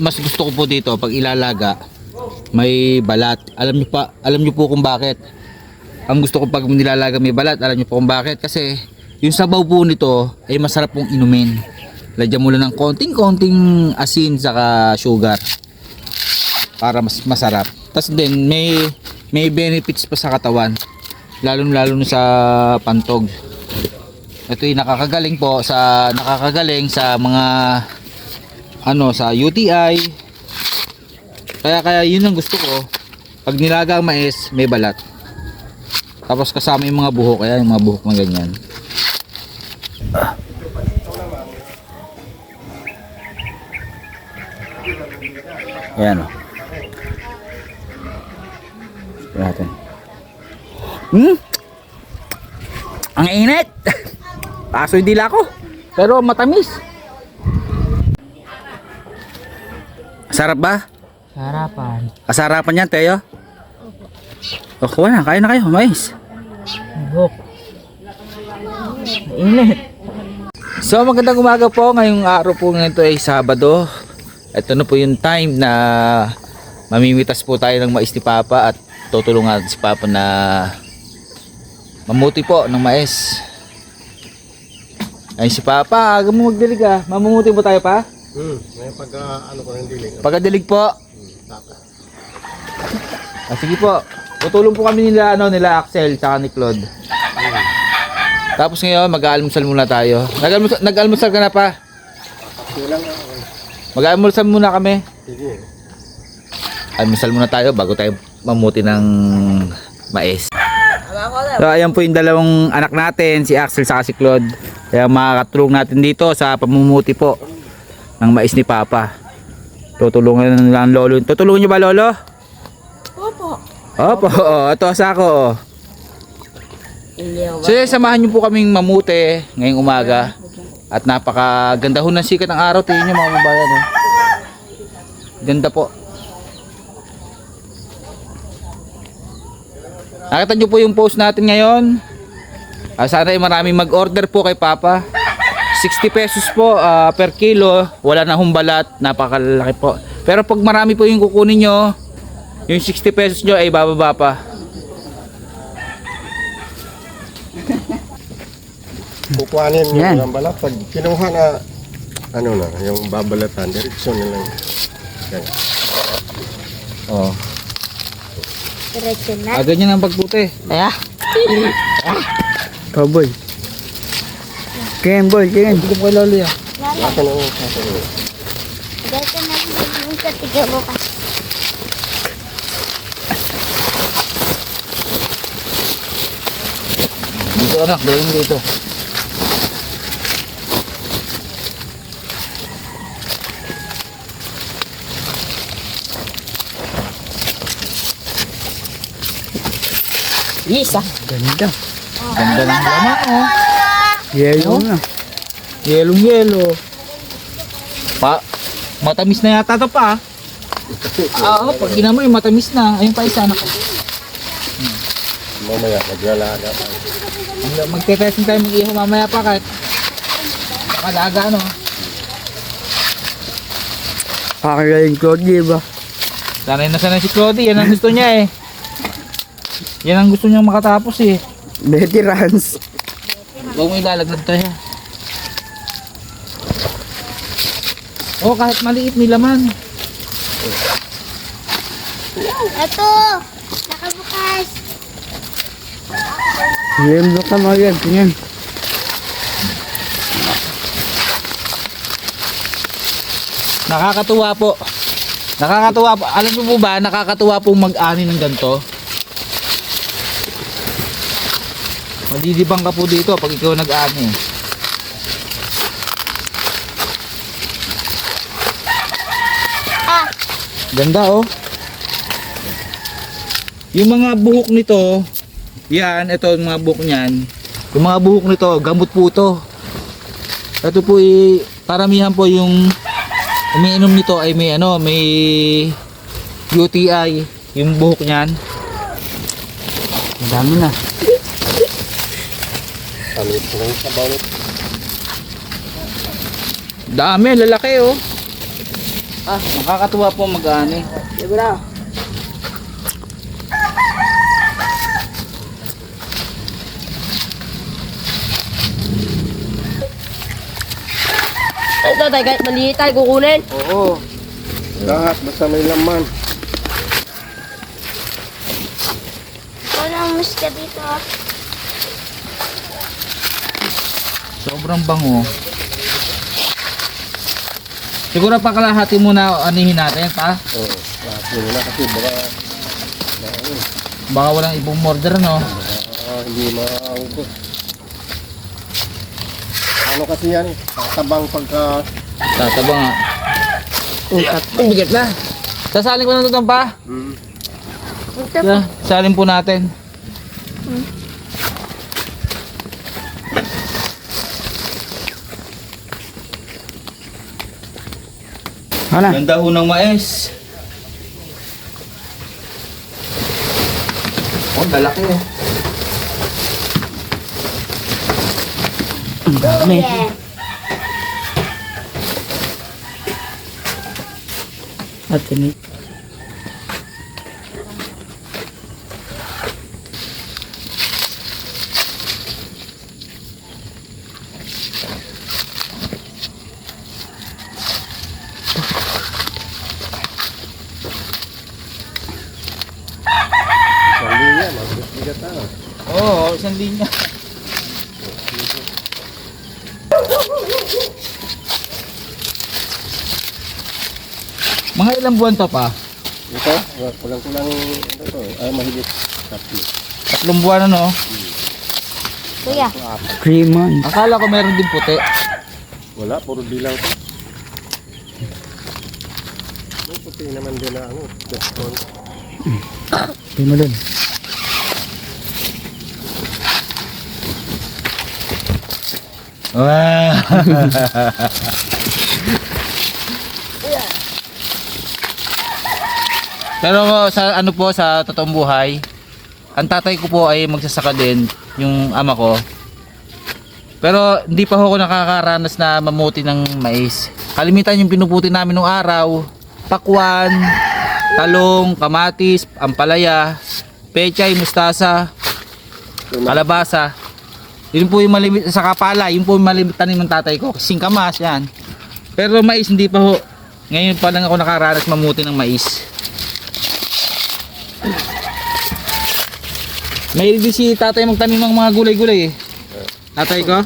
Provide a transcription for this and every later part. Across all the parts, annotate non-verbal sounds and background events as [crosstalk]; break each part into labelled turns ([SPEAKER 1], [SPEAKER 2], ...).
[SPEAKER 1] mas gusto ko po dito pag ilalaga may balat. Alam niyo pa, alam niyo po kung bakit. Ang gusto ko pag nilalaga may balat, alam niyo po kung bakit kasi yung sabaw po nito ay masarap pong inumin. Lagyan mo lang ng konting-konting asin saka sugar para mas masarap. Tapos din may may benefits pa sa katawan. Lalo-lalo na sa pantog. Ito yung nakakagaling po sa nakakagaling sa mga ano sa UTI. Kaya kaya yun ang gusto ko. Pag nilaga ang mais, may balat. Tapos kasama yung mga buhok, kaya yung mga buhok na ganyan. Ayan o. Tignan natin. Hmm? Ang init! [laughs] Kaso hindi ko. Pero matamis. Sarap ba?
[SPEAKER 2] Harapan.
[SPEAKER 1] Kasarapan yan, Teo? O, kuha na. Kaya na kayo. Mais.
[SPEAKER 2] Buk. Init.
[SPEAKER 1] So, magandang umaga po. Ngayong araw po ngayon ay Sabado. Ito na po yung time na mamimitas po tayo ng mais ni Papa at tutulungan si Papa na mamuti po ng mais. Ay si Papa, aga mo magdilig ah. Mamumuti po tayo pa?
[SPEAKER 3] Hmm, may pagka ano ko ng diling.
[SPEAKER 1] Pagkadilig po.
[SPEAKER 3] Tata.
[SPEAKER 1] Ah, sige po. Tutulong po kami nila ano nila Axel tsaka ni Claude. Tapos ngayon mag-aalmusal muna tayo. Nag-almusal, nag-almusal ka na pa?
[SPEAKER 3] Kulang ako.
[SPEAKER 1] Mag-aalmusal muna kami.
[SPEAKER 3] Sige.
[SPEAKER 1] Almusal muna tayo bago tayo mamuti ng mais. So ayan po yung dalawang anak natin, si Axel sa si Claude. Kaya makakatulong natin dito sa pamumuti po ng mais ni Papa. Tutulungan na lang lolo. Tutulungan niyo ba lolo?
[SPEAKER 2] Opo.
[SPEAKER 1] Opo, oh, ito.
[SPEAKER 2] Hindi ako
[SPEAKER 1] So samahan niyo po kaming mamuti ngayong umaga. At napakaganda ho ng sikat ng araw. Tingnan niyo mga kababayan. Oh. Ganda po. Nakita niyo po yung post natin ngayon. Ah, sana ay maraming mag-order po kay Papa. 60 pesos po ah, per kilo. Wala na humbalat. Napakalaki po. Pero pag marami po yung kukunin nyo, yung 60 pesos nyo ay bababa pa. [laughs]
[SPEAKER 3] Kukuhanin mo
[SPEAKER 1] Yan.
[SPEAKER 3] ng balat. Pag kinuha na, ano na, yung babalatan, direksyon na lang. Yan.
[SPEAKER 1] Oh.
[SPEAKER 2] Diretso na.
[SPEAKER 1] Ah, ganyan ang pagputi.
[SPEAKER 2] Kaya? [laughs]
[SPEAKER 1] Cowboy. Ken boy, ken. Hindi ko kay lolo yan.
[SPEAKER 3] Ako na yung sasabihin.
[SPEAKER 2] Diretso na yung sa tiga bukas.
[SPEAKER 1] Dito anak, dalhin dito.
[SPEAKER 2] Isa.
[SPEAKER 1] Ganda. Ganda ng laman oh.
[SPEAKER 2] Yellow
[SPEAKER 1] na. Yellow yellow. Pa, matamis na yata to pa. Ah, Oo, pag ginamoy matamis na. Ayun pa isa anak.
[SPEAKER 3] Mamaya, maglalaga pa.
[SPEAKER 1] Magte-testing tayo mag-iho mamaya pa kahit nakalaga ano.
[SPEAKER 4] Pakagaling ko, di ba?
[SPEAKER 1] Sanay na sanay si Cody, yan ang gusto niya eh. Yan ang gusto niyang makatapos eh.
[SPEAKER 4] Veterans.
[SPEAKER 1] Huwag mo ilalaglag tayo. Oh, kahit maliit may laman.
[SPEAKER 2] Ito. Nakabukas.
[SPEAKER 4] Yan ka mga yan. Tingnan.
[SPEAKER 1] Nakakatuwa po. Nakakatuwa po. Alam niyo po ba, nakakatuwa pong mag-ani ng ganito. Madidibang ka po dito pag ikaw nag-ani.
[SPEAKER 2] Ah.
[SPEAKER 1] Ganda oh. Yung mga buhok nito, yan, ito yung mga buhok niyan. Yung mga buhok nito, gamot po ito. Ito po ay, karamihan po yung umiinom nito ay may ano, may UTI, yung buhok niyan. Madami na.
[SPEAKER 3] Kami ko lang sa bawat.
[SPEAKER 1] Dami, lalaki oh. Ah, nakakatuwa po mag-ani.
[SPEAKER 4] Na?
[SPEAKER 5] Ito tayo, kahit maliit tayo kukunin.
[SPEAKER 3] Oo. Lahat, basta may laman.
[SPEAKER 2] Walang muska dito. ah.
[SPEAKER 1] Sobrang bango. Siguro pa kalahati muna anihin natin, pa.
[SPEAKER 3] Oo. Lahat yun na kasi baka ano,
[SPEAKER 1] Baka walang ibang order, no?
[SPEAKER 3] ah, hindi maubos. Ano kasi yan? Tatabang pagka
[SPEAKER 1] Tataba nga. Ang bigat na. Sasalin ko na ito pa.
[SPEAKER 3] hmm,
[SPEAKER 2] Ito po.
[SPEAKER 1] Yeah, salin
[SPEAKER 4] Ano?
[SPEAKER 1] Ganda ho ng mais. Oh, lalaki eh.
[SPEAKER 4] Ang dami.
[SPEAKER 2] Yeah.
[SPEAKER 4] At ini.
[SPEAKER 3] isang linya, mabigat na.
[SPEAKER 1] Oo, oh, isang linya. Mga ilang buwan to pa?
[SPEAKER 3] Ito, kulang-kulang ano to, ay mahigit tatlo.
[SPEAKER 1] Tatlong buwan ano?
[SPEAKER 2] Kuya.
[SPEAKER 4] Three months.
[SPEAKER 1] Akala ko meron din puti.
[SPEAKER 3] Wala, puro dilaw to. May puti naman din na ano, deston.
[SPEAKER 4] Di mo dun.
[SPEAKER 1] Wow. [laughs] Pero sa ano po sa totoong buhay, ang tatay ko po ay magsasaka din, yung ama ko. Pero hindi pa ho ako nakakaranas na mamuti ng mais. Kalimitan yung pinuputi namin nung araw, pakwan, talong, kamatis, ampalaya, pechay, mustasa, kalabasa. Yun po yung malimit sa kapala, yun po yung malimit tanim ng tatay ko. Singkamas yan. Pero mais hindi pa ho. Ngayon pa lang ako nakaranas mamuti ng mais. May review si tatay magtanim ng mga gulay-gulay eh. Tatay ko.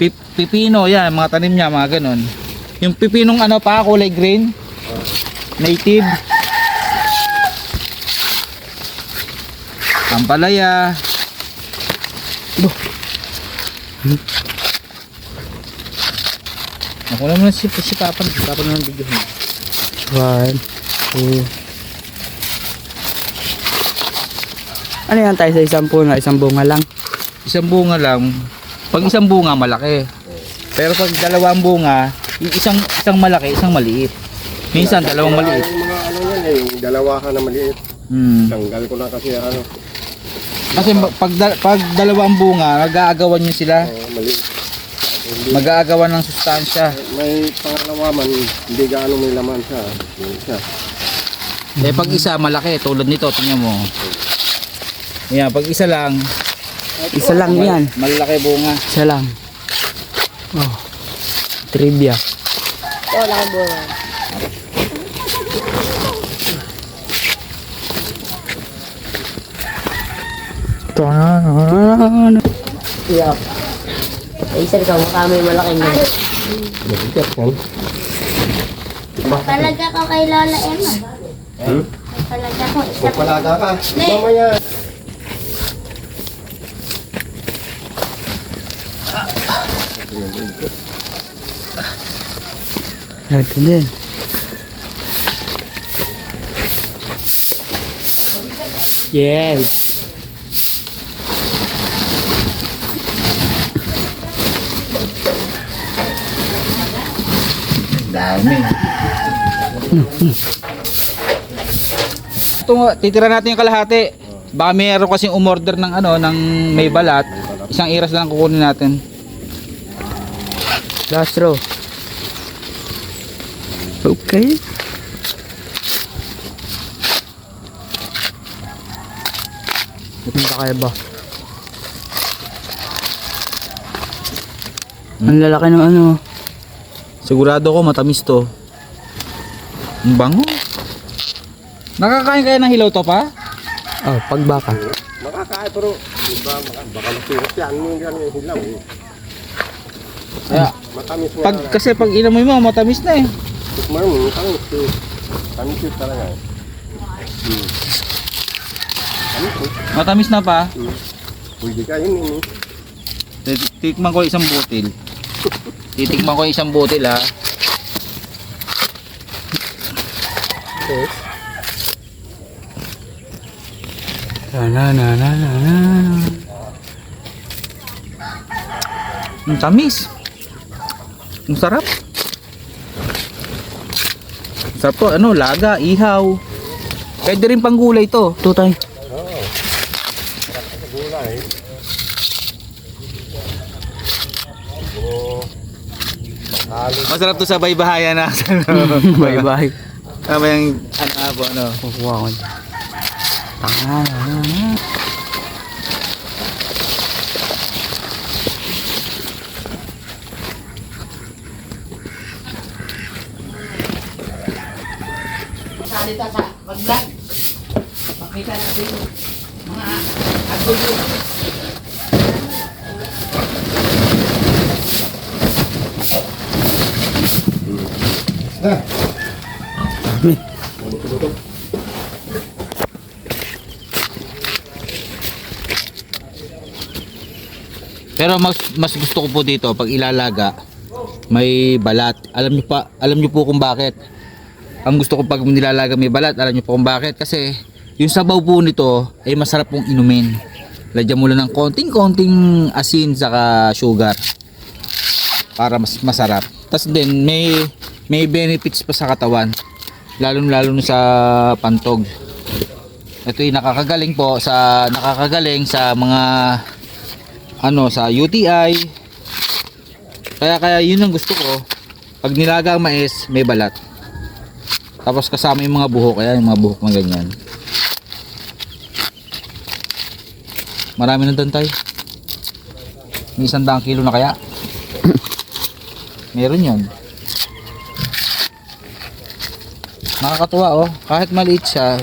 [SPEAKER 1] 50 pipino yan mga tanim niya mga ganun yung pipinong ano pa kulay green native kampalaya hmm. ako naman si, si papa si papa naman video
[SPEAKER 4] 1 2 Ano yan tayo sa isang puno? Isang bunga lang.
[SPEAKER 1] Isang bunga lang. Pag isang bunga, malaki. Pero pag dalawang bunga, yung isang isang malaki, isang maliit. Minsan, dalawang maliit.
[SPEAKER 3] Yung mga ano yan eh, yung dalawa ka na maliit.
[SPEAKER 1] Hmm.
[SPEAKER 3] Tanggal ko na kasi ano,
[SPEAKER 1] Kasi pag, da- pag dalawang bunga, mag-aagawan nyo sila.
[SPEAKER 3] oh, maliit. Hindi,
[SPEAKER 1] Mag-aagawan ng sustansya.
[SPEAKER 3] may pangalawa man, hindi gaano may laman siya. Yung isa.
[SPEAKER 1] Eh pag isa malaki tulad nito, tingnan mo. Yan, pag isa lang,
[SPEAKER 4] Isa lang
[SPEAKER 1] mal-
[SPEAKER 4] yan.
[SPEAKER 1] malaki bunga.
[SPEAKER 4] Isa lang. Oh. Trivia.
[SPEAKER 5] Ito, laki bunga. Yup. Ay, sir, ikaw mukha malaking ganyan.
[SPEAKER 3] Mabigat yan.
[SPEAKER 2] Talaga ko kay Lola Emma.
[SPEAKER 3] Hmm?
[SPEAKER 2] Talaga ko isa.
[SPEAKER 3] Palaga ka. Mamaya.
[SPEAKER 4] Din. Yes.
[SPEAKER 1] Dami. Ito, nga, titira natin yung kalahati. Baka mayroon kasing umorder ng ano, ng may balat. Isang iras lang kukunin natin.
[SPEAKER 4] Last row. Okay. Punta kayo ba? Ang lalaki ng ano.
[SPEAKER 1] Sigurado ko matamis to. Ang bango. Nakakain kaya ng hilaw to pa?
[SPEAKER 4] Oh, pagbaka.
[SPEAKER 3] Makakain pero di ba baka, masirat yan. Yan yung hilaw. eh.
[SPEAKER 1] Kaya,
[SPEAKER 3] Matamis nga.
[SPEAKER 1] pag, kasi pag inamoy mo, matamis na eh.
[SPEAKER 3] Tikman mo, matamis. eh. Tamis yun talaga. eh. Hmm. Tamis eh.
[SPEAKER 1] Matamis na pa.
[SPEAKER 3] Pwede ka yun eh.
[SPEAKER 1] Tit- Tikman ko isang butil. Titikman ko isang butil ha.
[SPEAKER 4] Na na na na na na.
[SPEAKER 1] Ang tamis. Ang sarap. Sarap to, ano, laga, ihaw. Pwede rin pang gulay to.
[SPEAKER 4] Tutay.
[SPEAKER 3] Oo. Sa gulay.
[SPEAKER 1] Masarap to sa baybahayan na.
[SPEAKER 4] Bye.
[SPEAKER 1] Tama yung, ano [laughs] nga po, ano.
[SPEAKER 4] Kukuha ko. Tanga na na na.
[SPEAKER 1] Pero mas, mas gusto ko po dito pag ilalaga may balat. Alam niyo pa, alam niyo po kung bakit. Ang gusto ko pag nilalaga may balat, alam niyo po kung bakit kasi yung sabaw po nito ay masarap pong inumin. Lagyan mo lang ng konting-konting asin saka sugar para mas masarap. Tapos din may may benefits pa sa katawan. Lalo-lalo na sa pantog. Ito yung nakakagaling po sa nakakagaling sa mga ano sa UTI kaya kaya yun ang gusto ko pag nilaga ang mais may balat tapos kasama yung mga buhok kaya yung mga buhok na ganyan. Marami ng tantay may isang daang kilo na kaya? [coughs] Meron yun. Nakakatuwa oh. Kahit maliit siya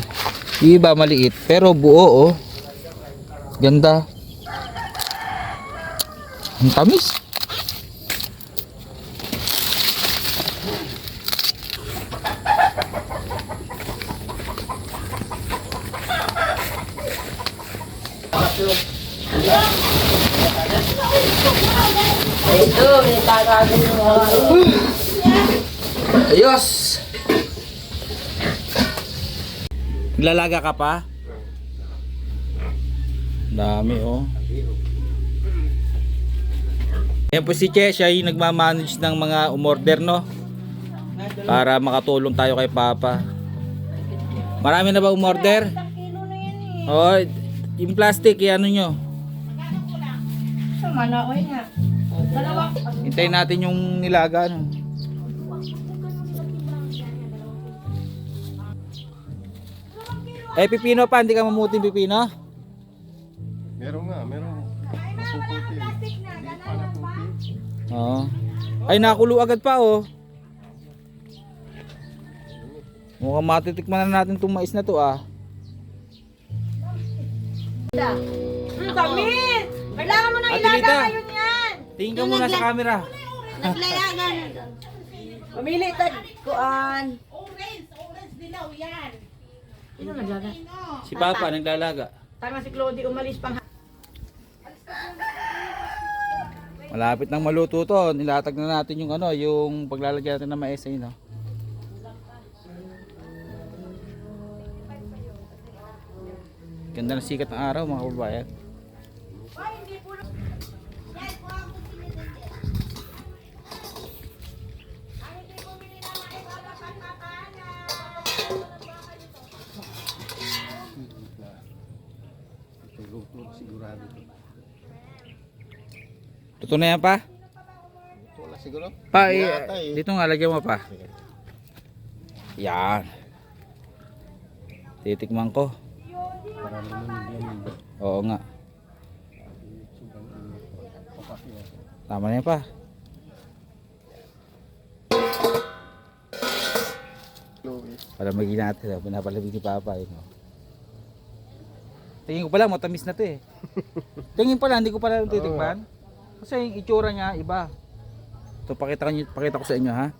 [SPEAKER 1] iba maliit pero buo oh. Ganda. Ang tamis. Ayos! Lalaga ka pa? Dami oh. Yan po si Che, siya yung nagmamanage ng mga umorder no. Para makatulong tayo kay Papa. Marami na ba umorder? Oh, yung plastic, ano nyo. Hintayin natin yung nilaga. Ano. Eh, pipino pa, hindi ka mamuting pipino?
[SPEAKER 3] Meron nga, meron. Mapuputi. Hindi pa naputi.
[SPEAKER 1] Oo. Ay, nakulo agad pa oh. Mukhang matitikman na natin itong mais na to ah.
[SPEAKER 6] Ang tamis! Kailangan mo nang
[SPEAKER 1] Ate
[SPEAKER 6] ilaga ngayon yan!
[SPEAKER 1] Tingin ka muna sa camera.
[SPEAKER 2] Naglayagan.
[SPEAKER 6] Mamili tag kuan.
[SPEAKER 1] Si Papa naglalaga.
[SPEAKER 6] Tama si Claudie umalis pang
[SPEAKER 1] Malapit nang maluto to. Nilatag na natin yung ano, yung paglalagyan natin ng mais ayun oh. Ganda ng sikat ng araw mga kababayan. Totoo na yan pa?
[SPEAKER 3] siguro.
[SPEAKER 1] Pa, eh,
[SPEAKER 3] eh.
[SPEAKER 1] dito nga, lagyan mo pa. Yan. Titikman ko. Oo nga. Tama na yan pa. Para maging natin. ah, Pinapalamig ni Papa. Yun, oh. Tingin ko pala, matamis na to eh. [laughs] Tingin pala, hindi ko pala titikman. Kasi yung itsura niya, iba. Ito, pakita, ko, pakita ko sa inyo ha.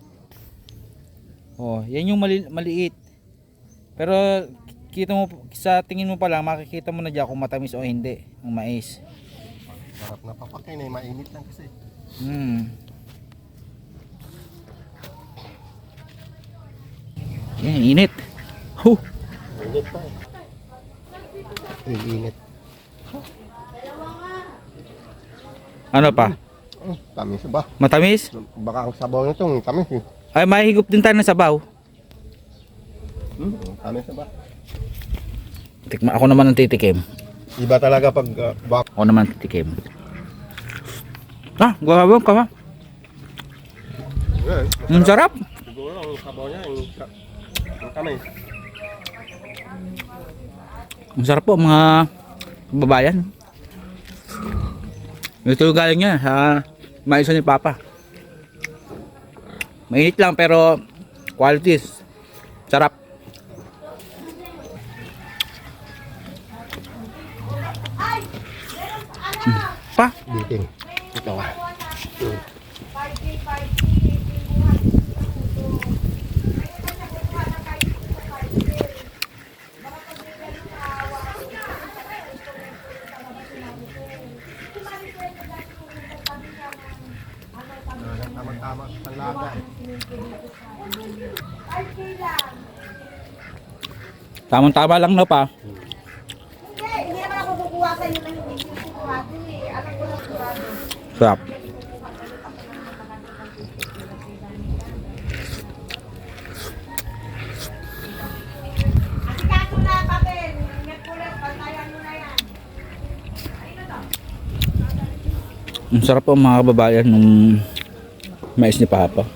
[SPEAKER 1] Oh, yan yung mali, maliit. Pero kita mo sa tingin mo pa lang makikita mo na diyan kung matamis o hindi ang mais.
[SPEAKER 3] Sarap na papakay na, eh, mainit lang kasi.
[SPEAKER 1] Hmm. Yan, init. Huh.
[SPEAKER 3] Init pa eh. Iinit.
[SPEAKER 1] Ano pa?
[SPEAKER 3] Oh, tamis ba?
[SPEAKER 1] Matamis?
[SPEAKER 3] Baka ang sabaw nito, ang tamis eh.
[SPEAKER 1] Ay, mahigop din tayo ng sabaw.
[SPEAKER 3] Hmm? Tamis na ba?
[SPEAKER 1] Tikma ako naman ang titikim.
[SPEAKER 3] Iba talaga pag uh, bak
[SPEAKER 1] Ako naman ang titikim. Ah, gawawang ka ba?
[SPEAKER 3] eh,
[SPEAKER 1] Ang sarap.
[SPEAKER 3] Siguro ang sabaw niya, yung, yung tamis.
[SPEAKER 1] Ang sarap po mga babayan. Ito galing niya sa maisa ni Papa. Mainit lang pero qualities. Sarap. Hmm. Pa,
[SPEAKER 3] Biting. Ito ah. Tama-tama sa panlaga.
[SPEAKER 1] tamang-tama lang na pa.
[SPEAKER 6] Hindi naman ako kukuha sa inyo ng hindi sigurado eh. Alam ko lang sigurado.
[SPEAKER 1] Sarap.
[SPEAKER 6] Asikaso na papel. Merkules, bantayan mo na yan.
[SPEAKER 1] Ang sarap po mga kababayan nung mais ni Papa.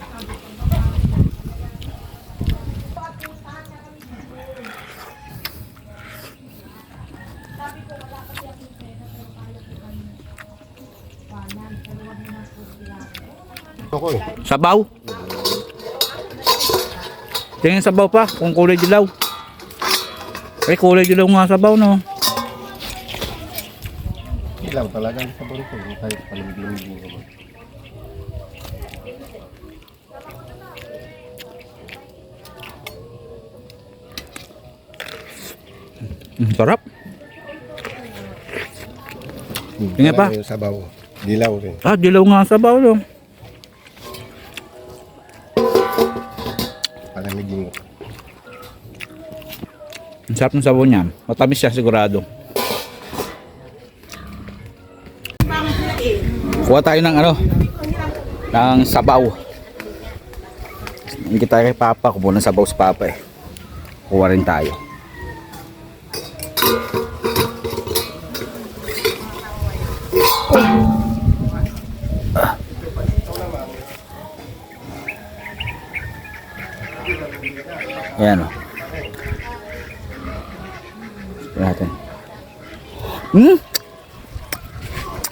[SPEAKER 3] Eh.
[SPEAKER 1] Sabaw. Tingin sabaw pa kung kulay dilaw. Ay kulay dilaw nga sabaw no.
[SPEAKER 3] Ilaw talaga ang sabon ko. Hindi tayo palamig-lamig mo
[SPEAKER 1] sarap. Tingnan pa.
[SPEAKER 3] Yung sabaw. Dilaw rin.
[SPEAKER 1] Ah, dilaw nga sabaw no.
[SPEAKER 3] Palamigin mo.
[SPEAKER 1] Ang sarap ng sabaw niya. Matamis siya sigurado. Kuha tayo ng ano, ng sabaw. Hindi tayo kay Papa, kumuha ng sabaw sa Papa eh. Kuha rin tayo. Hmm?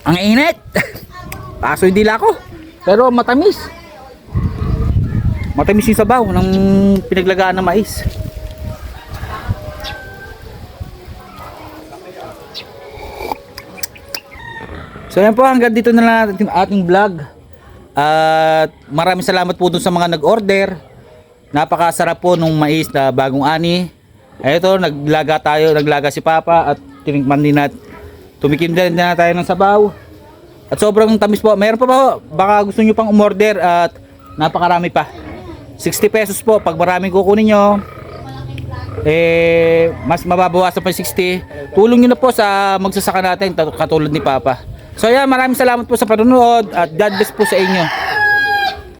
[SPEAKER 1] Ang init! Paso yung dila ko. Pero matamis. Matamis yung sabaw ng pinaglagaan ng mais. So yan po, hanggang dito na lang ating, vlog. At maraming salamat po dun sa mga nag-order. Napakasarap po nung mais na bagong ani. Ito, naglaga tayo, naglaga si Papa at tinikman din nat. Tumikim din na tayo ng sabaw. At sobrang tamis po. Meron pa po, baka gusto nyo pang umorder at napakarami pa. 60 pesos po pag maraming kukunin nyo. Eh, mas mababawasan pa yung 60. Tulong nyo na po sa magsasaka natin katulad ni Papa. So yan, maraming salamat po sa panonood at God bless po sa inyo.